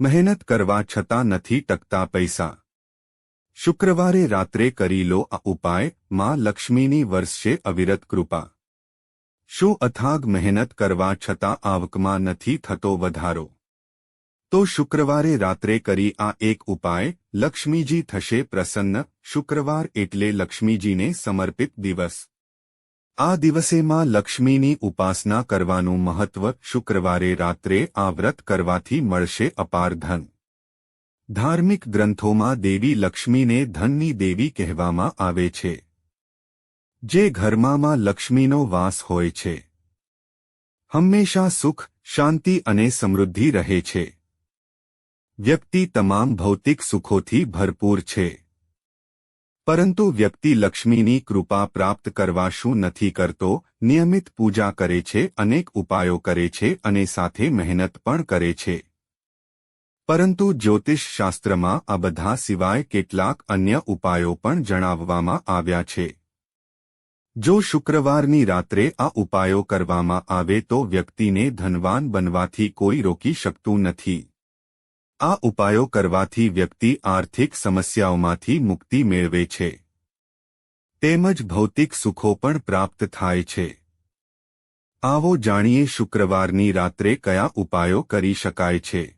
મહેનત કરવા છતાં નથી ટકતા પૈસા. શુક્રવારે રાત્રે કરી લો આ ઉપાય, માં લક્ષ્મીની વર્ષે અવિરત કૃપા. શું અથાગ મહેનત કરવા છતાં આવકમાં નથી થતો વધારો? તો શુક્રવારે રાત્રે કરી આ એક ઉપાય, લક્ષ્મીજી થશે પ્રસન્ન, શુક્રવાર એટલે લક્ષ્મીજીને સમર્પિત દિવસ. આ દિવસેમાં લક્ષ્મીની ઉપાસના કરવાનું મહત્વ શુક્રવારે રાત્રે આ વ્રત કરવાથી મળશે અપાર ધન. ધાર્મિક ગ્રંથોમાં દેવી લક્ષ્મીને ધનની દેવી કહેવામાં આવે છે. જે ઘરમાં લક્ષ્મીનો વાસ હોય છે. હંમેશા સુખ, શાંતિ અને સમૃદ્ધિ રહે છે. વ્યક્તિ તમામ ભૌતિક સુખોથી ભરપૂર છે. પરંતુ વ્યક્તિ લક્ષ્મીની કૃપા પ્રાપ્ત કરવા શું નથી કરતો, નિયમિત પૂજા કરે છે, અનેક ઉપાયો કરે છે અને સાથે મહેનત પણ કરે છે. પરંતુ જ્યોતિષ શાસ્ત્રમાં આ બધા સિવાય કેટલાક અન્ય ઉપાયો પણ જણાવવામાં આવ્યા છે. જો શુક્રવારની રાત્રે આ ઉપાયો કરવામાં આવે તો વ્યક્તિને ધનવાન બનવાથી કોઈ રોકી શકતું નથી. આ ઉપાયો કરવાથી વ્યક્તિ આર્થિક સમસ્યાઓમાંથી મુક્તિ મેળવે છે. તેમજ ભૌતિક સુખો પણ પ્રાપ્ત થાય છે. આવો જાણીએ શુક્રવારની રાત્રે કયા ઉપાયો કરી શકાય છે.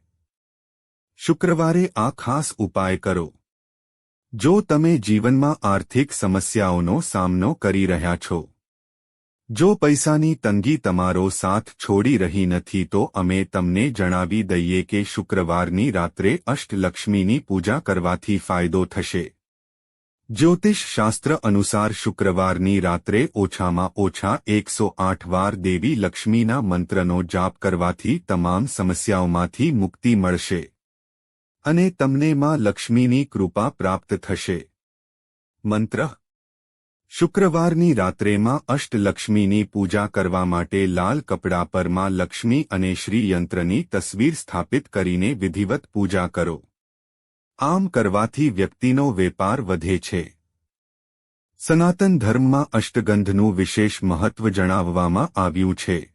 શુક્રવારે આ ખાસ ઉપાય કરો. જો તમે જીવનમાં આર્થિક સમસ્યાઓનો સામનો કરી રહ્યા છો જો પૈસાની તંગી તમારો સાથ છોડી રહી નથી તો અમે તમને જણાવી દઈએ કે શુક્રવારની રાત્રે અષ્ટલક્ષ્મીની પૂજા કરવાથી ફાયદો થશે. જ્યોતિષ શાસ્ત્ર અનુસાર શુક્રવારની રાત્રે ઓછામાં ઓછા એકસો આઠ વાર દેવી લક્ષ્મીના મંત્રનો જાપ કરવાથી તમામ સમસ્યાઓમાંથી મુક્તિ મળશે. અને તમને માં લક્ષ્મીની કૃપા પ્રાપ્ત થશે. મંત્ર શુક્રવારની રાત્રેમાં અષ્ટલક્ષ્મીની પૂજા કરવા માટે લાલ કપડા પરમાં લક્ષ્મી અને શ્રીયંત્રની તસવીર સ્થાપિત કરીને વિધિવત પૂજા કરો. આમ કરવાથી વ્યક્તિનો વેપાર વધે છે. સનાતન ધર્મમાં અષ્ટગંધનું વિશેષ મહત્વ જણાવવામાં આવ્યું છે.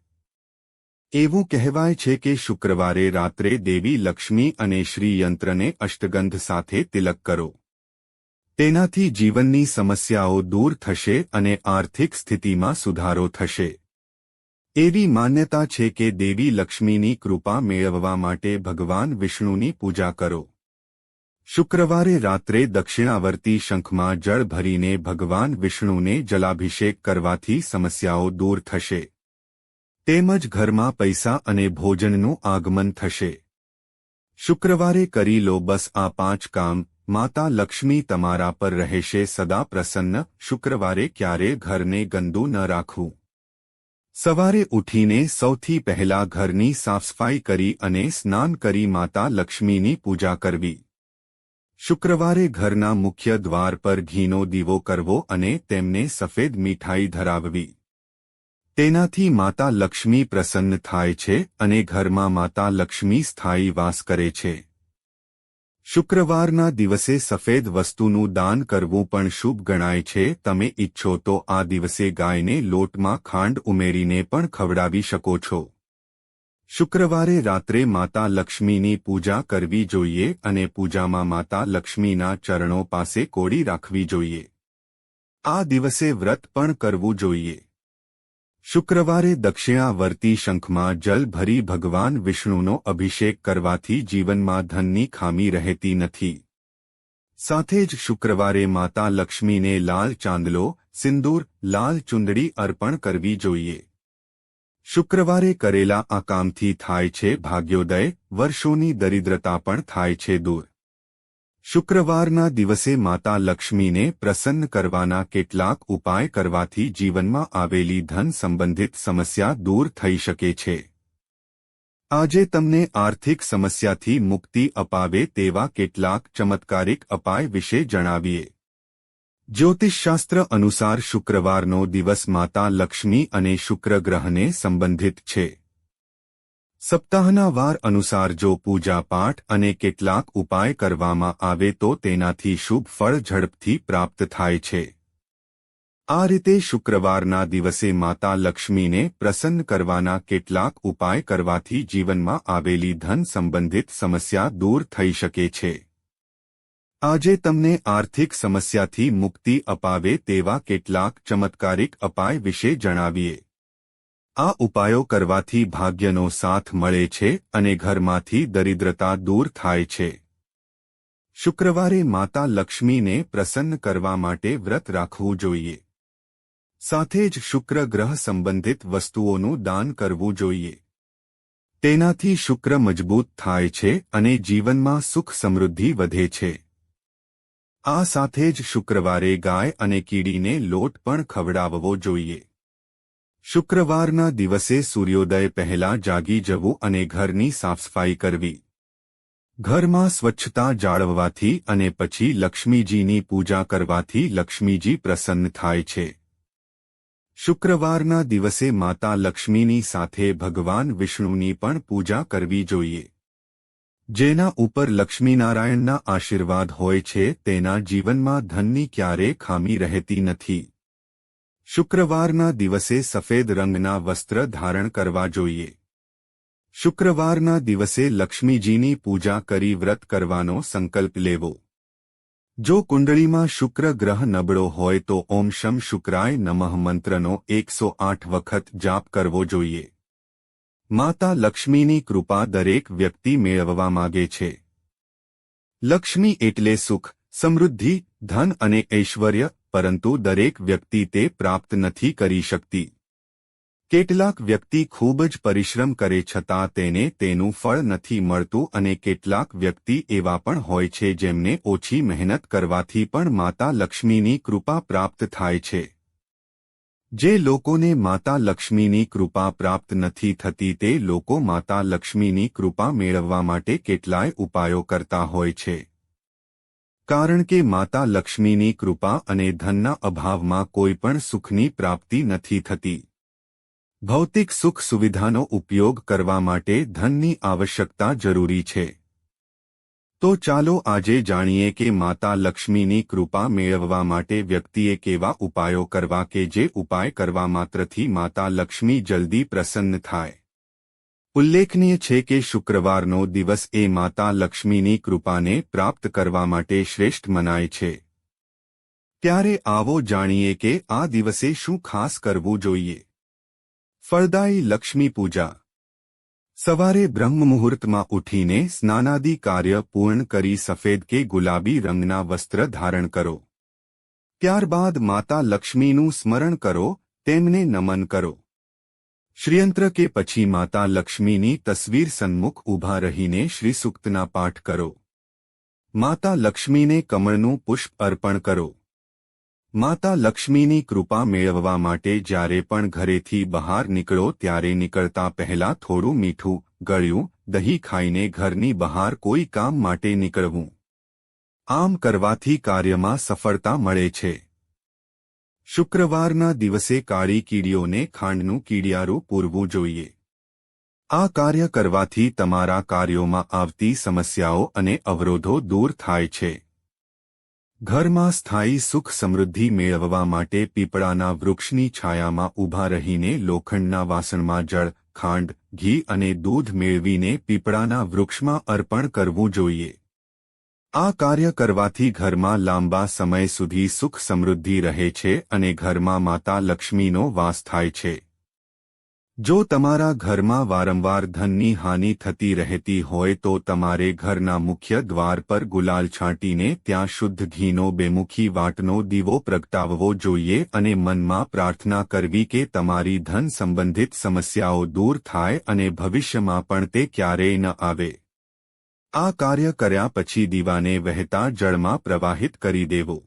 એવું કહેવાય છે કે શુક્રવારે રાત્રે દેવી લક્ષ્મી અને શ્રીયંત્રને અષ્ટગંધ સાથે તિલક કરો. તેનાથી જીવનની સમસ્યાઓ દૂર થશે અને આર્થિક સ્થિતિમાં સુધારો થશે. એવી માન્યતા છે કે દેવી લક્ષ્મીની કૃપા મેળવવા માટે ભગવાન વિષ્ણુની પૂજા કરો. શુક્રવારે રાત્રે દક્ષિણાવર્તી શંખમાં જળ ભરીને ભગવાન વિષ્ણુને જલાભિષેક કરવાથી સમસ્યાઓ દૂર થશે. તેમજ ઘરમાં પૈસા અને ભોજનનું આગમન થશે. શુક્રવારે કરી લો બસ આ પાંચ કામ માતા લક્ષ્મી તમારા પર રહેશે સદા પ્રસન્ન, શુક્રવારે ક્યારે ઘરને ગંદુ ન રાખવું. સવારે ઉઠીને સૌથી પહેલા ઘરની સાફસફાઈ કરી અને સ્નાન કરી માતા લક્ષ્મીની પૂજા કરવી. શુક્રવારે ઘરના મુખ્ય દ્વાર પર ઘીનો દીવો કરવો અને તેમને સફેદ મીઠાઈ ધરાવવી. તેનાથી માતા લક્ષ્મી પ્રસન્ન થાય છે અને ઘરમાં માતા લક્ષ્મી સ્થાયી વાસ કરે છે. શુક્રવારના દિવસે સફેદ વસ્તુનું દાન કરવું પણ શુભ ગણાય છે. તમે ઇચ્છો તો આ દિવસે ગાયને લોટમાં ખાંડ ઉમેરીને પણ ખવડાવી શકો છો. શુક્રવારે રાત્રે માતા લક્ષ્મીની પૂજા કરવી જોઈએ અને પૂજામાં માતા લક્ષ્મીના ચરણો પાસે કોડી રાખવી જોઈએ. આ દિવસે વ્રત પણ કરવું જોઈએ. શુક્રવારે દક્ષિણાવર્તી શંખમાં જલ ભરી ભગવાન વિષ્ણુનો અભિષેક કરવાથી જીવનમાં ધનની ખામી રહેતી નથી. સાથે જ શુક્રવારે માતા લક્ષ્મીને લાલ ચાંદલો, સિંદૂર, લાલ ચુંદડી અર્પણ કરવી જોઈએ. શુક્રવારે કરેલા આ કામથી થાય છે ભાગ્યોદય, વર્ષોની દરિદ્રતા પણ થાય છે દૂર. શુક્રવારના દિવસે માતા લક્ષ્મીને પ્રસન્ન કરવાના કેટલાક ઉપાય કરવાથી જીવનમાં આવેલી ધન સંબંધિત સમસ્યા દૂર થઈ શકે છે. આજે તમને આર્થિક સમસ્યાથી મુક્તિ અપાવે તેવા કેટલાક ચમત્કારિક અપાય વિશે જણાવીએ. જ્યોતિષશાસ્ત્ર અનુસાર શુક્રવારનો દિવસ માતા લક્ષ્મી અને શુક્રગ્રહને સંબંધિત છે. સપ્તાહના વાર અનુસાર જો પૂજાપાઠ અને કેટલાક ઉપાય કરવામાં આવે તો તેનાથી શુભ ફળ ઝડપથી પ્રાપ્ત થાય છે. આ રીતે શુક્રવારના દિવસે માતા લક્ષ્મીને પ્રસન્ન કરવાના કેટલાક ઉપાય કરવાથી જીવનમાં આવેલી ધન સંબંધિત સમસ્યા દૂર થઈ શકે છે. આજે તમને આર્થિક સમસ્યાથી મુક્તિ અપાવે તેવા કેટલાક ચમત્કારિક અપાય વિશે જણાવીએ. આ ઉપાયો કરવાથી ભાગ્યનો સાથ મળે છે અને ઘરમાંથી દરિદ્રતા દૂર થાય છે. શુક્રવારે માતા લક્ષ્મીને પ્રસન્ન કરવા માટે વ્રત રાખવું જોઈએ. સાથે જ શુક્ર ગ્રહ સંબંધિત વસ્તુઓનું દાન કરવું જોઈએ. તેનાથી શુક્ર મજબૂત થાય છે અને જીવનમાં સુખ સમૃદ્ધિ વધે છે. આ સાથે જ શુક્રવારે ગાય અને કીડીને લોટ પણ ખવડાવવો જોઈએ. શુક્રવારના દિવસે સૂર્યોદય પહેલા જાગી જવું અને ઘરની સાફસફાઈ કરવી. ઘરમાં સ્વચ્છતા જાળવવાથી અને પછી લક્ષ્મીજીની પૂજા કરવાથી લક્ષ્મીજી પ્રસન્ન થાય છે. શુક્રવારના દિવસે માતા લક્ષ્મીની સાથે ભગવાન વિષ્ણુની પણ પૂજા કરવી જોઈએ. જેના ઉપર લક્ષ્મીનારાયણના આશીર્વાદ હોય છે, તેના જીવનમાં ધનની ક્યારે ખામી રહેતી નથી. શુક્રવારના દિવસે સફેદ રંગના વસ્ત્ર ધારણ કરવા જોઈએ. શુક્રવારના દિવસે લક્ષ્મીજીની પૂજા કરી વ્રત કરવાનો સંકલ્પ લેવો. જો કુંડળીમાં શુક્ર ગ્રહ નબળો હોય તો ઓમ શમ શુક્રાય નમઃ મંત્રનો એકસો આઠ વખત જાપ કરવો જોઈએ. માતા લક્ષ્મીની કૃપા દરેક વ્યક્તિ મેળવવા માગે છે. લક્ષ્મી એટલે સુખ, સમૃદ્ધિ, ધન અને ઐશ્વર્ય પરંતુ દરેક વ્યક્તિ તે પ્રાપ્ત નથી કરી શકતી. કેટલાક વ્યક્તિ ખૂબ જ પરિશ્રમ કરે છતાં તેને તેનું ફળ નથી મળતું અને કેટલાક વ્યક્તિ એવા પણ હોય છે જેમને ઓછી મહેનત કરવાથી પણ માતા લક્ષ્મીની કૃપા પ્રાપ્ત થાય છે. જે લોકોને માતા લક્ષ્મીની કૃપા પ્રાપ્ત નથી થતી તે લોકો માતા લક્ષ્મીની કૃપા મેળવવા માટે કેટલાય ઉપાયો કરતા હોય છે. કારણ કે માતા લક્ષ્મીની કૃપા અને ધનના અભાવમાં કોઈ પણ સુખની પ્રાપ્તિ નથી થતી. ભૌતિક સુખ સુવિધાનો ઉપયોગ કરવા માટે ધનની આવશ્યકતા જરૂરી છે. તો ચાલો આજે જાણીએ કે માતા લક્ષ્મીની કૃપા મેળવવા માટે વ્યક્તિએ કેવા ઉપાયો કરવા કે જે ઉપાય કરવા માત્રથી માતા લક્ષ્મી જલ્દી પ્રસન્ન થાય. ઉલ્લેખનીય છે કે શુક્રવારનો દિવસ એ માતા લક્ષ્મીની કૃપાને પ્રાપ્ત કરવા માટે શ્રેષ્ઠ મનાય છે. ત્યારે આવો જાણીએ કે આ દિવસે શું ખાસ કરવું જોઈએ. ફળદાયી લક્ષ્મી પૂજા. સવારે બ્રહ્મ મુહૂર્તમાં ઉઠીને સ્નાનાદિ કાર્ય પૂર્ણ કરી સફેદ કે ગુલાબી રંગના વસ્ત્ર ધારણ કરો. ત્યારબાદ માતા લક્ષ્મીનું સ્મરણ કરો, તેમને નમન કરો. શ્રીયંત્ર કે પછી માતા લક્ષ્મીની તસવીર સન્મુખ ઊભા રહીને શ્રીસુક્તના પાઠ કરો. માતા લક્ષ્મીને કમળનું પુષ્પ અર્પણ કરો. માતા લક્ષ્મીની કૃપા મેળવવા માટે જ્યારે પણ ઘરેથી બહાર નીકળો ત્યારે નીકળતા પહેલા થોડું મીઠું, ગળ્યું, દહીં ખાઈને ઘરની બહાર કોઈ કામ માટે નીકળવું. આમ કરવાથી કાર્યમાં સફળતા મળે છે. શુક્રવારના દિવસે કાળી કીડીઓને ખાંડનું કીડિયારું પૂરવું જોઈએ. આ કાર્ય કરવાથી તમારા કાર્યોમાં આવતી સમસ્યાઓ અને અવરોધો દૂર થાય છે. ઘરમાં સ્થાયી સુખ સમૃદ્ધિ મેળવવા માટે પીપળાના વૃક્ષની છાયામાં ઊભા રહીને લોખંડના વાસણમાં જળ, ખાંડ, ઘી અને દૂધ મેળવીને પીપળાના વૃક્ષમાં અર્પણ કરવું જોઈએ. આ કાર્ય કરવાથી ઘરમાં લાંબા સમય સુધી સુખ સમૃદ્ધિ રહે છે અને ઘરમાં માતા લક્ષ્મીનો વાસ થાય છે. જો તમારા ઘરમાં વારંવાર ધનની હાનિ થતી રહેતી હોય તો તમારે ઘરના મુખ્ય દ્વાર પર ગુલાલ છાંટીને ત્યાં શુદ્ધ ઘીનો બેમુખી વાટનો દીવો પ્રગટાવવો જોઈએ અને મનમાં પ્રાર્થના કરવી કે તમારી ધન સંબંધિત સમસ્યાઓ દૂર થાય અને ભવિષ્યમાં પણ તે ક્યારેય ન આવે. આ કાર્ય કર્યા પછી દીવાને વહેતા જળમાં પ્રવાહિત કરી દેવો.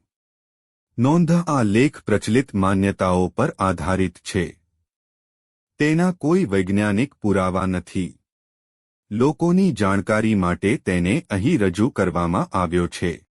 નોંધ, આ લેખ પ્રચલિત માન્યતાઓ પર આધારિત છે. તેના કોઈ વૈજ્ઞાનિક પુરાવા નથી. લોકોની જાણકારી માટે તેને અહીં રજૂ કરવામાં આવ્યો છે.